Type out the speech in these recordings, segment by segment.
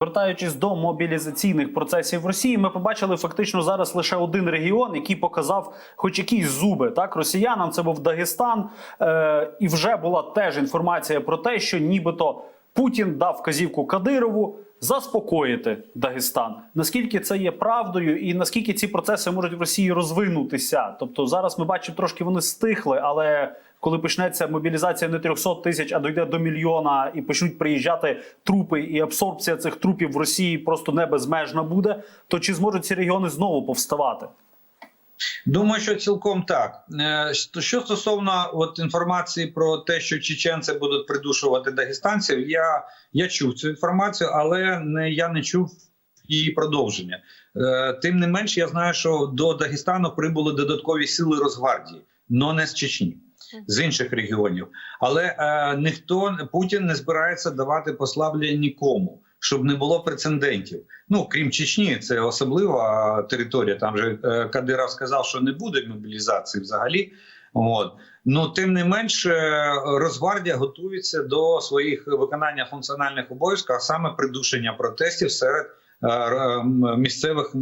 Вертаючись до мобілізаційних процесів в Росії, ми побачили фактично зараз лише один регіон, який показав хоч якісь зуби так росіянам. Це був Дагестан, е, і вже була теж інформація про те, що нібито Путін дав вказівку Кадирову заспокоїти Дагестан. Наскільки це є правдою, і наскільки ці процеси можуть в Росії розвинутися? Тобто зараз ми бачимо трошки вони стихли, але коли почнеться мобілізація не 300 тисяч, а дойде до мільйона, і почнуть приїжджати трупи, і абсорбція цих трупів в Росії просто не безмежна буде, то чи зможуть ці регіони знову повставати? Думаю, що цілком так. Е, що- стосовно от інформації про те, що чеченці будуть придушувати дагестанців, я, я чув цю інформацію, але не я не чув її продовження. Е, Тим не менш, я знаю, що до Дагестану прибули додаткові сили Росгвардії, але не з Чечні. З інших регіонів, але е, ніхто Путін не збирається давати послаблення нікому, щоб не було прецедентів. Ну крім Чечні, це особлива територія. Там же е, Кадиров сказав, що не буде мобілізації взагалі. От ну тим не менш, е, Росгвардія готується до своїх виконання функціональних обов'язків, а саме придушення протестів серед е, м, місцевих е,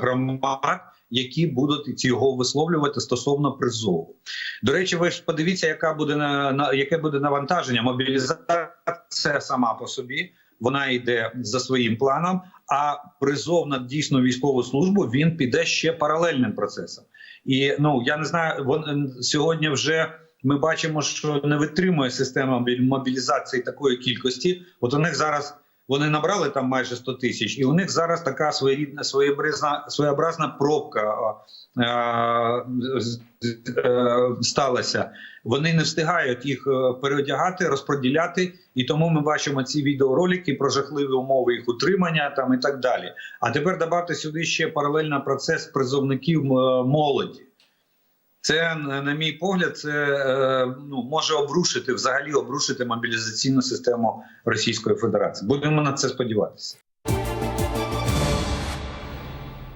громад, які будуть його висловлювати стосовно призову. До речі, ви ж подивіться, яка буде на, на яке буде навантаження. Мобілізація сама по собі вона йде за своїм планом. А призов на дійсну військову службу він піде ще паралельним процесом. І ну я не знаю, вон сьогодні вже. Ми бачимо, що не витримує система мобілізації такої кількості. От у них зараз вони набрали там майже 100 тисяч, і у них зараз така своєрідна своєобразна своєобразна пробка е, е, сталася. Вони не встигають їх е, переодягати, розподіляти, і тому ми бачимо ці відеоролики про жахливі умови їх утримання там і так далі. А тепер додати сюди ще паралельно процес призовників е, молоді. Це на на мій погляд, це е, ну може обрушити взагалі обрушити мобілізаційну систему Російської Федерації. Будемо на це сподіватися.